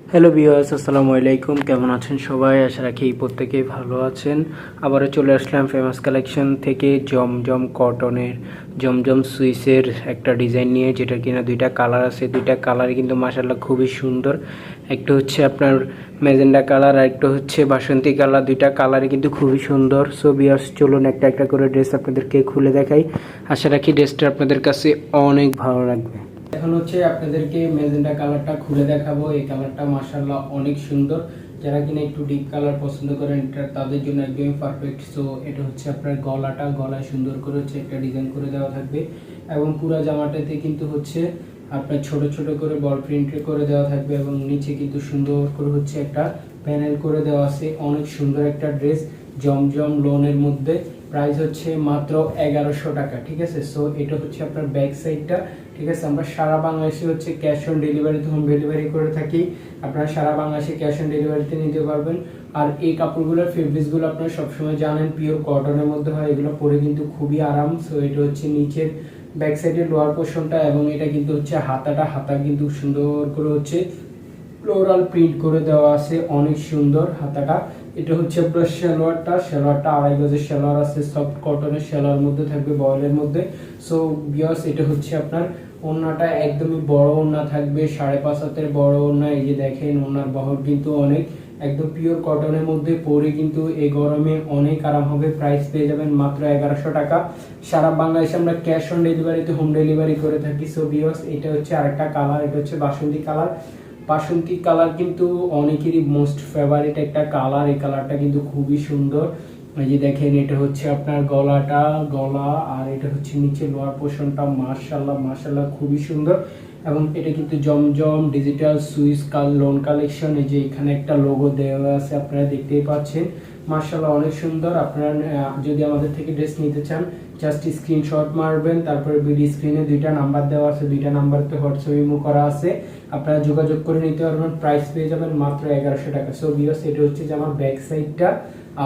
Hello বিয়াস আসসালামু আলাইকুম। কেমন আছেন সবাই? আশা রাখি প্রত্যেকেই ভালো আছেন। আবারও চলে আসলাম ফেমাস কালেকশন থেকে জমজম কটনের জমজম সুইসের একটা ডিজাইন নিয়ে, যেটা কিনা দুইটা কালার আছে। দুইটা কালারই কিন্তু মাসাল্লাহ খুবই সুন্দর। একটা হচ্ছে আপনার ম্যাজেন্ডা কালার আর একটা হচ্ছে বাসন্তী কালার দুইটা কালারই কিন্তু খুবই সুন্দর। সো বিয়াস চলুন একটা একটা করে ড্রেস আপনাদেরকে খুলে দেখাই। আশা রাখি ড্রেসটা আপনাদের কাছে অনেক ভালো লাগবে। এখন হচ্ছে আপনাদেরকে মেজেন্ডা কালারটা খুলে দেখাবো। এই কালারটা মার্শাল্লাহ অনেক সুন্দর। যারা কিনা একটু ডিপ কালার পছন্দ করেন, এটা তাদের জন্য একদমই পারফেক্ট সো এটা হচ্ছে আপনার গলাটা, গলায় সুন্দর করে হচ্ছে একটা ডিজাইন করে দেওয়া থাকবে। এবং পুরো জামাটাতে কিন্তু হচ্ছে আপনার ছোট ছোট করে বল প্রিন্ট করে দেওয়া থাকবে এবং নিচে কিন্তু সুন্দর করে হচ্ছে একটা প্যানেল করে দেওয়া আছে। অনেক সুন্দর একটা ড্রেস জমজম লোনের মধ্যে। প্রাইস হচ্ছে মাত্র এগারোশো টাকা, ঠিক আছে? সো এটা হচ্ছে আপনার ব্যাক সাইডটা, ঠিক আছে? আমরা সারা বাংলাদেশে হচ্ছে ক্যাশ অন ডেলিভারিতে হোম ডেলিভারি করে থাকি। আপনারা সারা বাংলাদেশে ক্যাশ অন ডেলিভারিতে নিতে পারবেন। আর এই কাপড়গুলোর ফেব্রিক্সগুলো আপনারা সবসময় জানেন পিওর কটনের মধ্যে হয়, এগুলো পরে কিন্তু খুবই আরাম। সো এটা হচ্ছে নিচের ব্যাক সাইডের লোয়ার পোর্শনটা এবং এটা কিন্তু হচ্ছে হাতাটা, হাতা কিন্তু সুন্দর করে হচ্ছে ফ্লোরাল প্রিন্ট করে দেওয়া আছে, অনেক সুন্দর হাতাটা। এটা হচ্ছে আপনার সালোয়ারটা সালোয়ারটা আড়াই গজের সালোয়ার আছে সফট কটনের সালোয়ার মধ্যে থাকবে, বয়েলের মধ্যে। সো বিয়াস এটা হচ্ছে আপনার ওড়নাটা একদমই বড় ওড়না থাকবে, সাড়ে পাঁচ হাতের বড় ওড়না। এই যে দেখেন, ওড়নার বহর কিন্তু অনেক। একদম পিওর কটনের মধ্যে পরে কিন্তু এই গরমে অনেক আরাম হবে। প্রাইস পেয়ে যাবেন মাত্র এগারোশো টাকা। সারা বাংলাদেশে আমরা ক্যাশ অন ডেলিভারিতে হোম ডেলিভারি করে থাকি। সো বিয়স এটা হচ্ছে আরেকটা কালার এটা হচ্ছে বাসন্তী কালার বাসন্তী কালার কিন্তু অনেকেরই মোস্ট ফেভারিট একটা কালার এই কালারটা কিন্তু খুবই সুন্দর। এই যে দেখেন, এটা হচ্ছে আপনার গলাটা, গলা, আর এটা হচ্ছে নিচে লোয়ার পোর্শনটা মার্শাল্লাহ মার্শাল্লাহ খুবই সুন্দর। এবং এটা কিন্তু জমজম ডিজিটাল সুইস কাল লোন কালেকশন এই যে এখানে একটা লোগো দেওয়া আছে, আপনারা দেখতেই পাচ্ছেন। মার্শাল্লাহ অনেক সুন্দর। আপনারা যদি আমাদের থেকে ড্রেস নিতে চান জাস্ট স্ক্রিনশট মারবেন, তারপরে ভিডিও স্ক্রিনে দুইটা নাম্বার দেওয়া আছে, দুইটা নাম্বারতে হোয়াটসঅ্যাপ ইমো করা আছে। আপনারা যোগাযোগ করে নিতে পারবেন প্রাইস পেয়ে যাবেন মাত্র এগারোশো টাকা। সো বিয়স এটা হচ্ছে যে আমার ব্যাক সাইডটা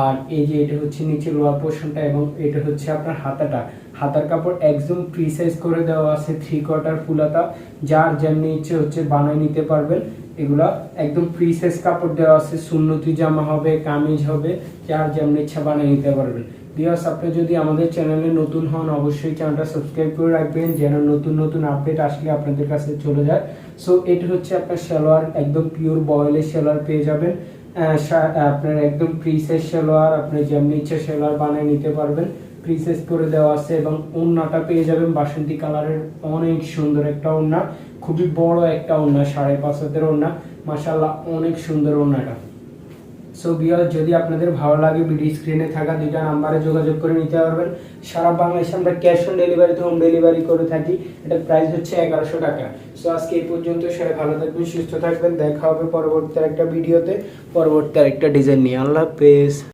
আর এই যে এটা হচ্ছে নিচে লোয়ার পোর্শনটা এবং এটা হচ্ছে আপনার হাতাটা। হাতার কাপড় একদম প্রিসাইজ করে দেওয়া আছে থ্রি কোয়ার্টার ফুলাতা। যার যেমনি ইচ্ছে হচ্ছে বানায় নিতে পারবেন। এগুলা একদম সাইজ কাপড় দেওয়া আছে, সুন্নতি জামা হবে, কামিজ হবে, যার যেমন ইচ্ছা বানিয়ে নিতে পারবেন। বিয়াস আপনি যদি আমাদের চ্যানেলে নতুন হন, অবশ্যই চ্যানেলটা সাবস্ক্রাইব করে রাখবেন, যেন নতুন নতুন আপডেট আসলে আপনাদের কাছে চলে যায়। সো এটা হচ্ছে আপনার সালোয়ার, একদম পিওর বয়েলের সালোয়ার পেয়ে যাবেন। আপনার একদম সাইজ সালোয়ার, আপনি যেমনি ইচ্ছা সালোয়ার বানিয়ে নিতে পারবেন। প্রিসেস করে দেওয়া আছে এবং ওড়নাটা পেয়ে যাবেন, বাসন্তী কালারের অনেক সুন্দর একটা ওড়না। খুবই বড় একটা ওড়না, সাড়ে পাঁচ হাতের ওড়না। মাসাল্লাহ অনেক সুন্দর ওড়নাটা। সো বিয়ার যদি আপনাদের ভালো লাগে ভিডিও স্ক্রিনে থাকা, দুইটা নাম্বারে যোগাযোগ করে নিতে পারবেন। সারা বাংলাদেশে আমরা ক্যাশ অন ডেলিভারিতে হোম ডেলিভারি করে থাকি। এটা প্রাইস হচ্ছে এগারোশো টাকা। সো আজকে এই পর্যন্ত, সবাই ভালো থাকবেন, সুস্থ থাকবেন। দেখা হবে পরবর্তী একটা ভিডিওতে পরবর্তী একটা ডিজাইন নিয়ে। আল্লাহ হাফেজ।